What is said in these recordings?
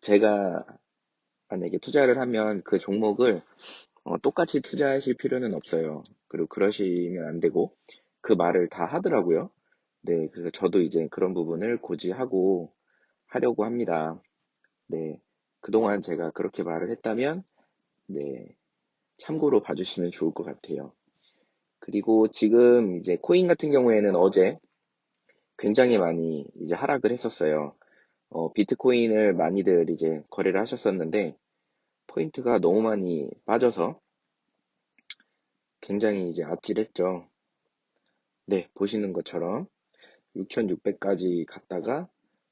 제가 만약에 투자를 하면 그 종목을 어, 똑같이 투자하실 필요는 없어요. 그리고 그러시면 안 되고 그 말을 다 하더라고요. 네, 그래서 저도 이제 그런 부분을 고지하고 하려고 합니다. 네, 그동안 제가 그렇게 말을 했다면 네, 참고로 봐주시면 좋을 것 같아요. 그리고 지금 이제 코인 같은 경우에는 어제 굉장히 많이 이제 하락을 했었어요. 어, 비트코인을 많이들 이제 거래를 하셨었는데 포인트가 너무 많이 빠져서 굉장히 이제 아찔했죠. 네, 보시는 것처럼 6,600까지 갔다가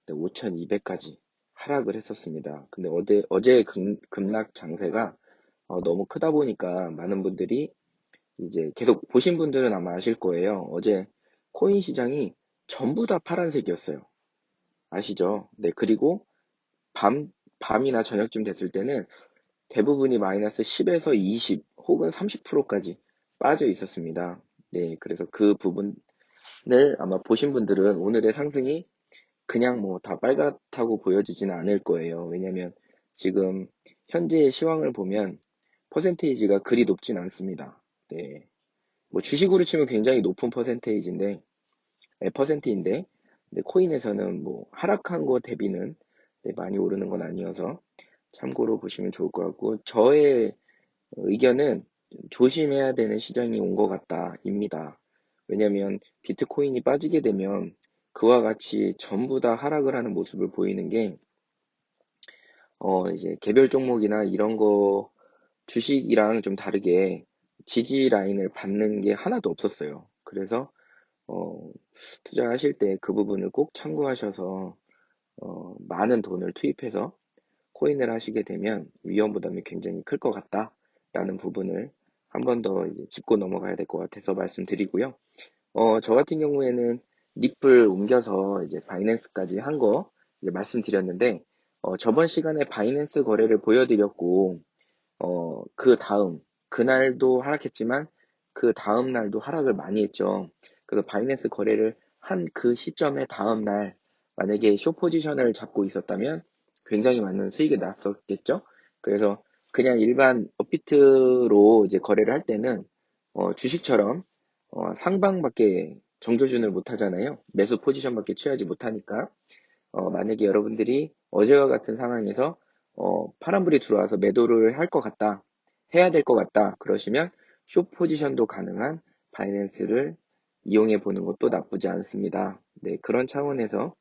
5,200까지 하락을 했었습니다. 근데 어제, 어제 급, 급락 장세가 어, 너무 크다 보니까 많은 분들이 이제 계속 보신 분들은 아마 아실 거예요. 어제 코인 시장이 전부 다 파란색이었어요. 아시죠? 네, 그리고 밤, 밤이나 저녁쯤 됐을 때는 대부분이 마이너스 10에서 20 혹은 30%까지 빠져 있었습니다. 네, 그래서 그 부분 을 아마 보신 분들은 오늘의 상승이 그냥 뭐 다 빨갛다고 보여지지는 않을 거예요. 왜냐면 지금 현재의 시황을 보면 퍼센테이지가 그리 높진 않습니다. 네. 뭐 주식으로 치면 굉장히 높은 퍼센테이지인데, 네, 퍼센트인데, 네, 코인에서는 뭐 하락한 거 대비는 네, 많이 오르는 건 아니어서 참고로 보시면 좋을 것 같고, 저의 의견은 조심해야 되는 시장이 온 것 같다 입니다. 왜냐면 비트코인이 빠지게 되면 그와 같이 전부 다 하락을 하는 모습을 보이는 게, 어, 이제 개별 종목이나 이런 거 주식이랑 좀 다르게 지지 라인을 받는 게 하나도 없었어요. 그래서, 어, 투자하실 때 그 부분을 꼭 참고하셔서, 어, 많은 돈을 투입해서 코인을 하시게 되면 위험 부담이 굉장히 클 것 같다라는 부분을 한 번더 짚고 넘어가야 될 것 같아서 말씀드리고요. 어, 저 같은 경우에는 리플 옮겨서 이제 바이낸스까지 한거 말씀드렸는데, 어, 저번 시간에 바이낸스 거래를 보여드렸고, 어, 그 다음, 그날도 하락했지만, 그 다음 날도 하락을 많이 했죠. 그래서 바이낸스 거래를 한 그 시점에 다음 날, 만약에 쇼 포지션을 잡고 있었다면, 굉장히 많은 수익이 났었겠죠. 그래서 그냥 일반 업비트로 이제 거래를 할 때는, 어, 주식처럼, 어, 상방밖에 정조준을 못 하잖아요. 매수 포지션밖에 취하지 못하니까. 어, 만약에 여러분들이 어제와 같은 상황에서 어, 파란불이 들어와서 매도를 할 것 같다, 해야 될 것 같다, 그러시면 쇼 포지션도 가능한 바이낸스를 이용해 보는 것도 나쁘지 않습니다. 네, 그런 차원에서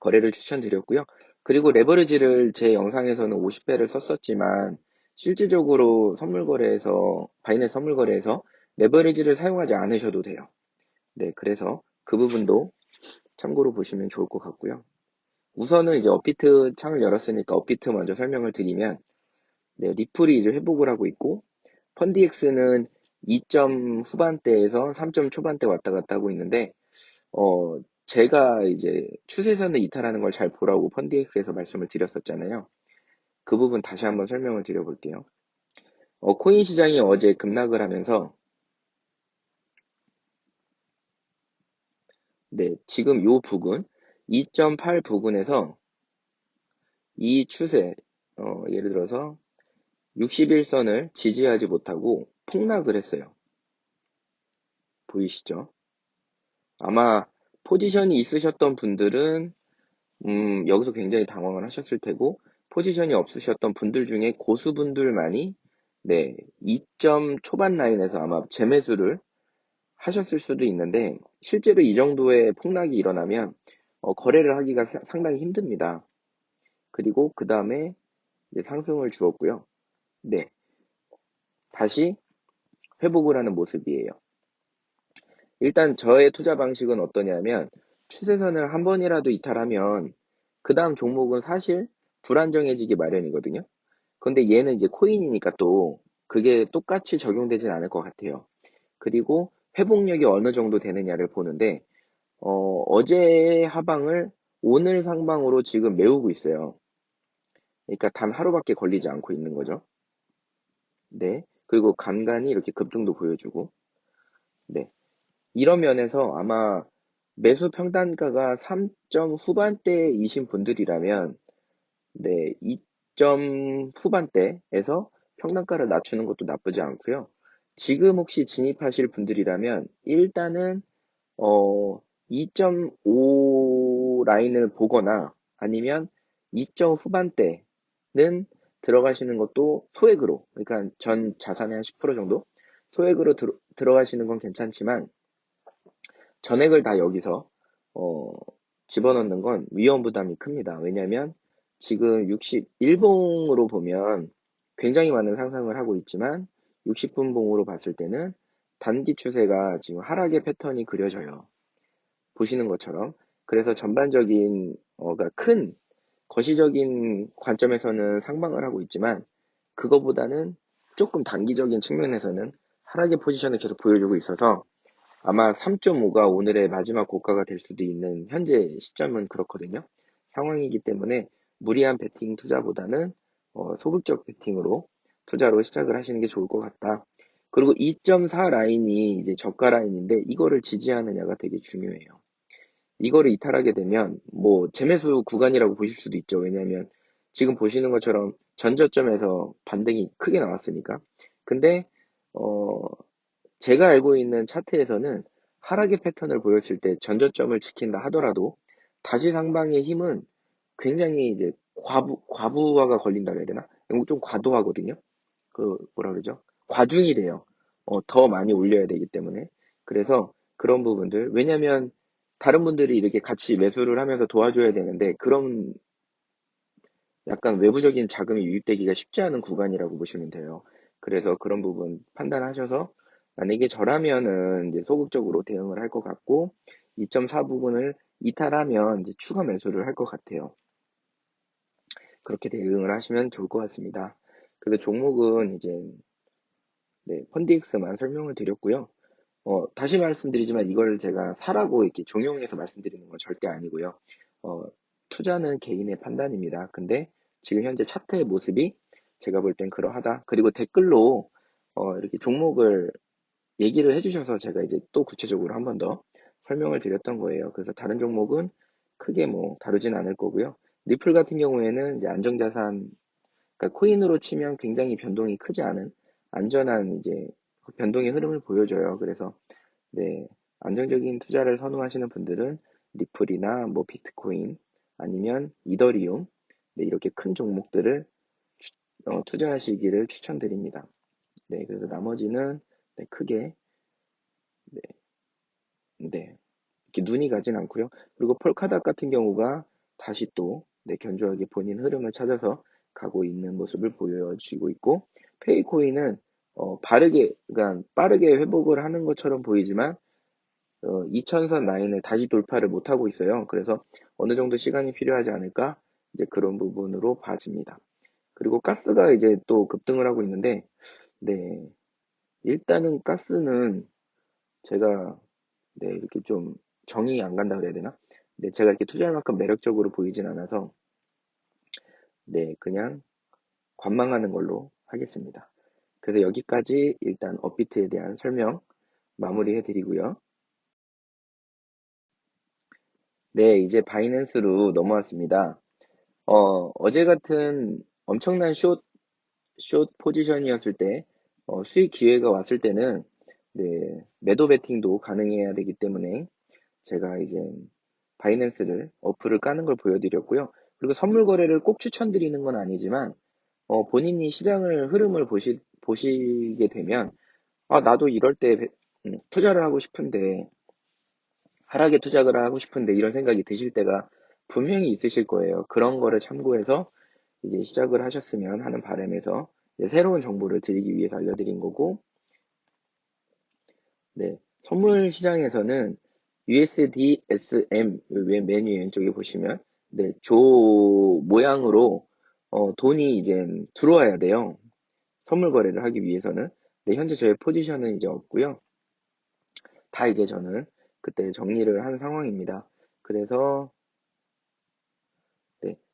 거래를 추천드렸고요. 그리고 레버리지를 제 영상에서는 50배를 썼었지만 실질적으로 선물 거래에서 바이낸스 선물 거래에서 레버리지를 사용하지 않으셔도 돼요. 네, 그래서 그 부분도 참고로 보시면 좋을 것 같고요. 우선은 이제 업비트 창을 열었으니까 업비트 먼저 설명을 드리면, 네, 리플이 이제 회복을 하고 있고, 펀디엑스는 2점 후반대에서 3점 초반대 왔다 갔다 하고 있는데, 어, 제가 이제 추세선을 이탈하는 걸 잘 보라고 펀디엑스에서 말씀을 드렸었잖아요. 그 부분 다시 한번 설명을 드려볼게요. 어, 코인 시장이 어제 급락을 하면서 네, 지금 요 부근 2.8 부근에서 이 추세 어, 예를 들어서 61선을 지지하지 못하고 폭락을 했어요. 보이시죠? 아마 포지션이 있으셨던 분들은 음, 여기서 굉장히 당황을 하셨을 테고 포지션이 없으셨던 분들 중에 고수분들만이 네, 2점 초반 라인에서 아마 재매수를 하셨을 수도 있는데 실제로 이 정도의 폭락이 일어나면 어, 거래를 하기가 상당히 힘듭니다. 그리고 그 다음에 상승을 주었고요. 네, 다시 회복을 하는 모습이에요. 일단 저의 투자 방식은 어떠냐면 추세선을 한 번이라도 이탈하면 그 다음 종목은 사실 불안정해지기 마련이거든요. 근데 얘는 이제 코인이니까 또 그게 똑같이 적용되진 않을 것 같아요. 그리고 회복력이 어느 정도 되느냐를 보는데 어, 어제 하방을 오늘 상방으로 지금 메우고 있어요. 그러니까 단 하루밖에 걸리지 않고 있는 거죠. 네. 그리고 간간히 이렇게 급등도 보여주고. 네. 이런 면에서 아마 매수 평단가가 3점 후반대이신 분들이라면, 네, 2점 후반대에서 평단가를 낮추는 것도 나쁘지 않고요. 지금 혹시 진입하실 분들이라면 일단은 어 2.5 라인을 보거나 아니면 2점 후반대는 들어가시는 것도 소액으로 그러니까 전 자산의 한 10% 정도 소액으로 들, 들어가시는 건 괜찮지만 전액을 다 여기서 어, 집어넣는 건 위험 부담이 큽니다. 왜냐하면 지금 61봉으로 보면 굉장히 많은 상승을 하고 있지만 60분 봉으로 봤을 때는 단기 추세가 지금 하락의 패턴이 그려져요. 보시는 것처럼. 그래서 전반적인, 어, 그러니까 큰 거시적인 관점에서는 상방을 하고 있지만 그거보다는 조금 단기적인 측면에서는 하락의 포지션을 계속 보여주고 있어서 아마 3.5가 오늘의 마지막 고가가 될 수도 있는 현재 시점은 그렇거든요. 상황이기 때문에 무리한 베팅 투자보다는 어, 소극적 베팅으로 투자로 시작을 하시는 게 좋을 것 같다. 그리고 2.4 라인이 이제 저가 라인인데 이거를 지지하느냐가 되게 중요해요. 이거를 이탈하게 되면 뭐 재매수 구간이라고 보실 수도 있죠. 왜냐하면 지금 보시는 것처럼 전저점에서 반등이 크게 나왔으니까. 근데 어 제가 알고 있는 차트에서는 하락의 패턴을 보였을 때 전저점을 지킨다 하더라도 다시 상방의 힘은 굉장히 이제 과부 과부하가 걸린다 그래야 되나? 좀 과도하거든요. 그 뭐라 그러죠? 과중이 돼요. 어, 더 많이 올려야 되기 때문에. 그래서 그런 부분들 왜냐면 다른 분들이 이렇게 같이 매수를 하면서 도와줘야 되는데 그런 약간 외부적인 자금이 유입되기가 쉽지 않은 구간이라고 보시면 돼요. 그래서 그런 부분 판단하셔서 만약에 저라면은 이제 소극적으로 대응을 할 것 같고 2.4 부분을 이탈하면 이제 추가 매수를 할 것 같아요. 그렇게 대응을 하시면 좋을 것 같습니다. 그래서 종목은 이제 네, 펀디엑스만 설명을 드렸고요. 어, 다시 말씀드리지만 이걸 제가 사라고 이렇게 종용해서 말씀드리는 건 절대 아니고요. 어, 투자는 개인의 판단입니다. 근데 지금 현재 차트의 모습이 제가 볼 땐 그러하다. 그리고 댓글로 어, 이렇게 종목을 얘기를 해주셔서 제가 이제 또 구체적으로 한 번 더 설명을 드렸던 거예요. 그래서 다른 종목은 크게 뭐 다루진 않을 거고요. 리플 같은 경우에는 이제 안정자산, 그러니까 코인으로 치면 굉장히 변동이 크지 않은 안전한 이제 변동의 흐름을 보여줘요. 그래서 네 안정적인 투자를 선호하시는 분들은 리플이나 뭐 비트코인 아니면 이더리움 네, 이렇게 큰 종목들을 어, 투자하시기를 추천드립니다. 네, 그래서 나머지는 네, 크게 네, 네 이렇게 눈이 가진 않고요. 그리고 폴카닥 같은 경우가 다시 또 네, 견조하게 본인 흐름을 찾아서 가고 있는 모습을 보여주고 있고 페이코인은 어, 바르게, 그러니까 빠르게 회복을 하는 것처럼 보이지만, 어, 2000선 라인을 다시 돌파를 못하고 있어요. 그래서 어느 정도 시간이 필요하지 않을까? 이제 그런 부분으로 봐집니다. 그리고 가스가 이제 또 급등을 하고 있는데, 네. 일단은 가스는 제가, 네, 이렇게 좀 정이 안 간다 그래야 되나? 네, 제가 이렇게 투자할 만큼 매력적으로 보이진 않아서, 네, 그냥 관망하는 걸로 하겠습니다. 그래서 여기까지 일단 업비트에 대한 설명 마무리해 드리고요. 네, 이제 바이낸스로 넘어왔습니다. 어, 어제 같은 엄청난 숏, 숏 포지션이었을 때, 어, 수익 기회가 왔을 때는, 네, 매도 베팅도 가능해야 되기 때문에, 제가 이제 바이낸스를, 어플을 까는 걸 보여드렸고요. 그리고 선물 거래를 꼭 추천드리는 건 아니지만, 어, 본인이 시장을 흐름을 보시, 보시게 되면 아 나도 이럴 때 음, 투자를 하고 싶은데 하락에 투자를 하고 싶은데 이런 생각이 드실 때가 분명히 있으실 거예요. 그런 거를 참고해서 이제 시작을 하셨으면 하는 바람에서 새로운 정보를 드리기 위해서 알려드린 거고 네 선물 시장에서는 USDSM 맨 위에 왼쪽에 보시면 네, 조 모양으로 어, 돈이 이제 들어와야 돼요. 선물 거래를 하기 위해서는 네, 현재 저의 포지션은 이제 없고요. 다 이제 저는 그때 정리를 한 상황입니다. 그래서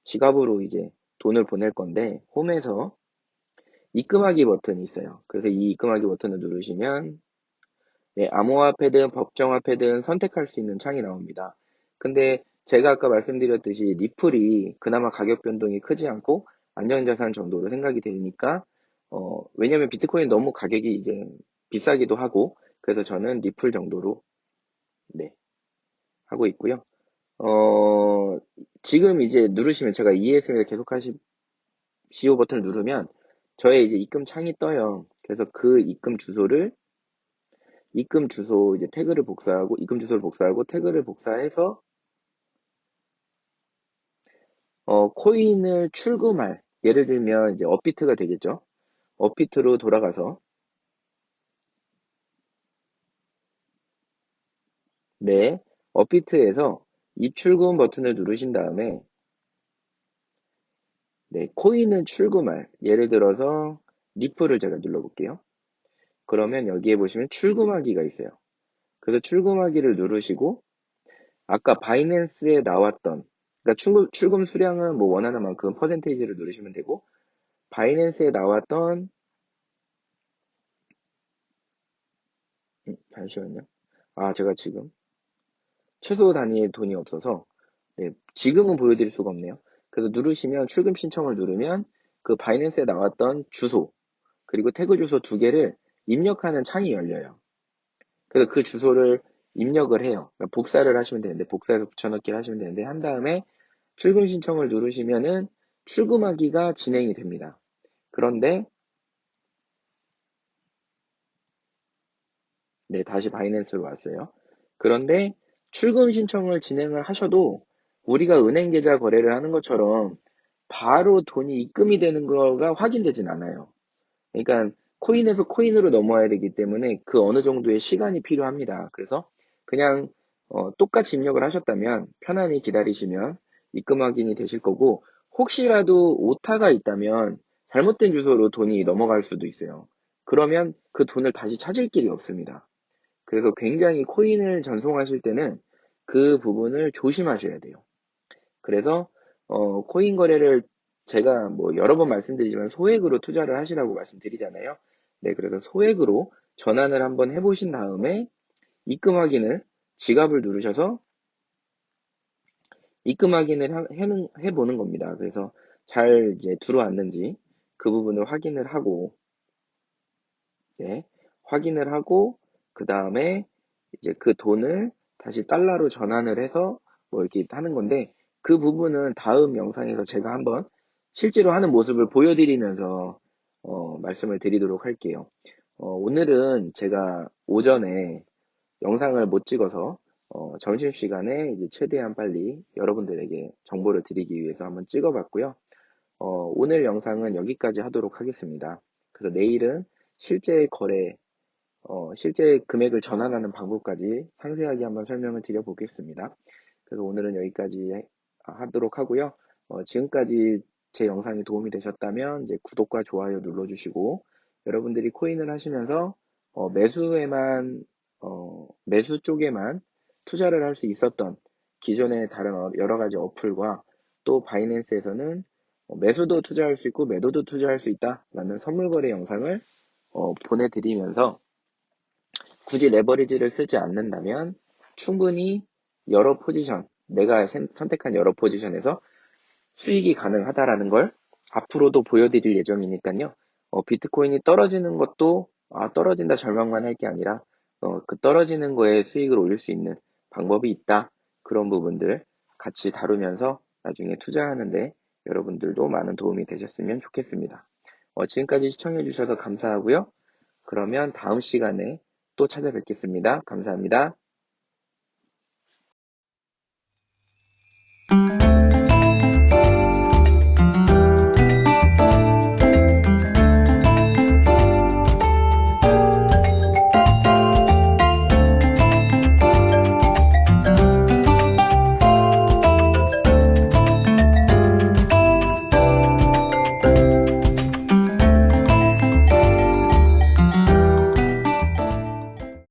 지갑으로 이제 돈을 보낼 건데 홈에서 입금하기 버튼이 있어요. 그래서 이 입금하기 버튼을 누르시면 네, 암호화폐든 법정화폐든 선택할 수 있는 창이 나옵니다. 근데 제가 아까 말씀드렸듯이 리플이 그나마 가격 변동이 크지 않고 안전자산 정도로 생각이 되니까 어, 왜냐면 비트코인 너무 가격이 이제 비싸기도 하고 그래서 저는 리플 정도로 네 하고 있고요. 어, 지금 이제 누르시면 제가 이해했습니다. 계속 하시오 버튼을 누르면 저의 이제 입금 창이 떠요. 그래서 그 입금 주소를 입금 주소 이제 태그를 복사하고 입금 주소를 복사하고 태그를 복사해서 어, 코인을 출금할 예를 들면 이제 업비트가 되겠죠. 업비트로 돌아가서 네, 업비트에서 입출금 버튼을 누르신 다음에 네, 코인은 출금할 예를 들어서 리플을 제가 눌러볼게요. 그러면 여기에 보시면 출금하기가 있어요. 그래서 출금하기를 누르시고 아까 바이낸스에 나왔던 그러니까 출금, 출금 수량은 뭐 원하는 만큼 퍼센테이지를 누르시면 되고 바이낸스에 나왔던 음, 잠시만요. 아 제가 지금 최소 단위의 돈이 없어서 네, 지금은 보여드릴 수가 없네요. 그래서 누르시면 출금 신청을 누르면 그 바이낸스에 나왔던 주소 그리고 태그 주소 두 개를 입력하는 창이 열려요. 그래서 그 주소를 입력을 해요. 그러니까 복사를 하시면 되는데 복사해서 붙여넣기를 하시면 되는데 한 다음에 출금 신청을 누르시면은 출금하기가 진행이 됩니다. 그런데 네 다시 바이낸스로 왔어요. 그런데 출금 신청을 진행을 하셔도 우리가 은행 계좌 거래를 하는 것처럼 바로 돈이 입금이 되는 거가 확인되진 않아요. 그러니까 코인에서 코인으로 넘어와야 되기 때문에 그 어느 정도의 시간이 필요합니다. 그래서 그냥 어, 똑같이 입력을 하셨다면 편안히 기다리시면 입금 확인이 되실 거고 혹시라도 오타가 있다면 잘못된 주소로 돈이 넘어갈 수도 있어요. 그러면 그 돈을 다시 찾을 길이 없습니다. 그래서 굉장히 코인을 전송하실 때는 그 부분을 조심하셔야 돼요. 그래서 어, 코인 거래를 제가 뭐 여러 번 말씀드리지만 소액으로 투자를 하시라고 말씀드리잖아요. 네, 그래서 소액으로 전환을 한번 해보신 다음에 입금 확인을 지갑을 누르셔서 입금 확인을 해보는 겁니다. 그래서 잘 이제 들어왔는지 그 부분을 확인을 하고, 네, 확인을 하고, 그 다음에 이제 그 돈을 다시 달러로 전환을 해서 뭐 이렇게 하는 건데, 그 부분은 다음 영상에서 제가 한번 실제로 하는 모습을 보여드리면서 어, 말씀을 드리도록 할게요. 어, 오늘은 제가 오전에 영상을 못 찍어서 어, 점심시간에 이제 최대한 빨리 여러분들에게 정보를 드리기 위해서 한번 찍어봤고요. 어, 오늘 영상은 여기까지 하도록 하겠습니다. 그래서 내일은 실제 거래, 어, 실제 금액을 전환하는 방법까지 상세하게 한번 설명을 드려보겠습니다. 그래서 오늘은 여기까지 하도록 하고요. 어, 지금까지 제 영상이 도움이 되셨다면 이제 구독과 좋아요 눌러주시고 여러분들이 코인을 하시면서 어, 매수에만 어, 매수 쪽에만 투자를 할 수 있었던 기존의 다른 어, 여러 가지 어플과 또 바이낸스에서는 어, 매수도 투자할 수 있고 매도도 투자할 수 있다라는 선물 거래 영상을 어, 보내드리면서 굳이 레버리지를 쓰지 않는다면 충분히 여러 포지션 내가 선택한 여러 포지션에서 수익이 가능하다라는 걸 앞으로도 보여드릴 예정이니까요. 어, 비트코인이 떨어지는 것도 아, 떨어진다 절망만 할 게 아니라 어, 그 떨어지는 거에 수익을 올릴 수 있는 방법이 있다. 그런 부분들 같이 다루면서 나중에 투자하는데 여러분들도 많은 도움이 되셨으면 좋겠습니다. 어, 지금까지 시청해 주셔서 감사하고요. 그러면 다음 시간에 또 찾아뵙겠습니다. 감사합니다.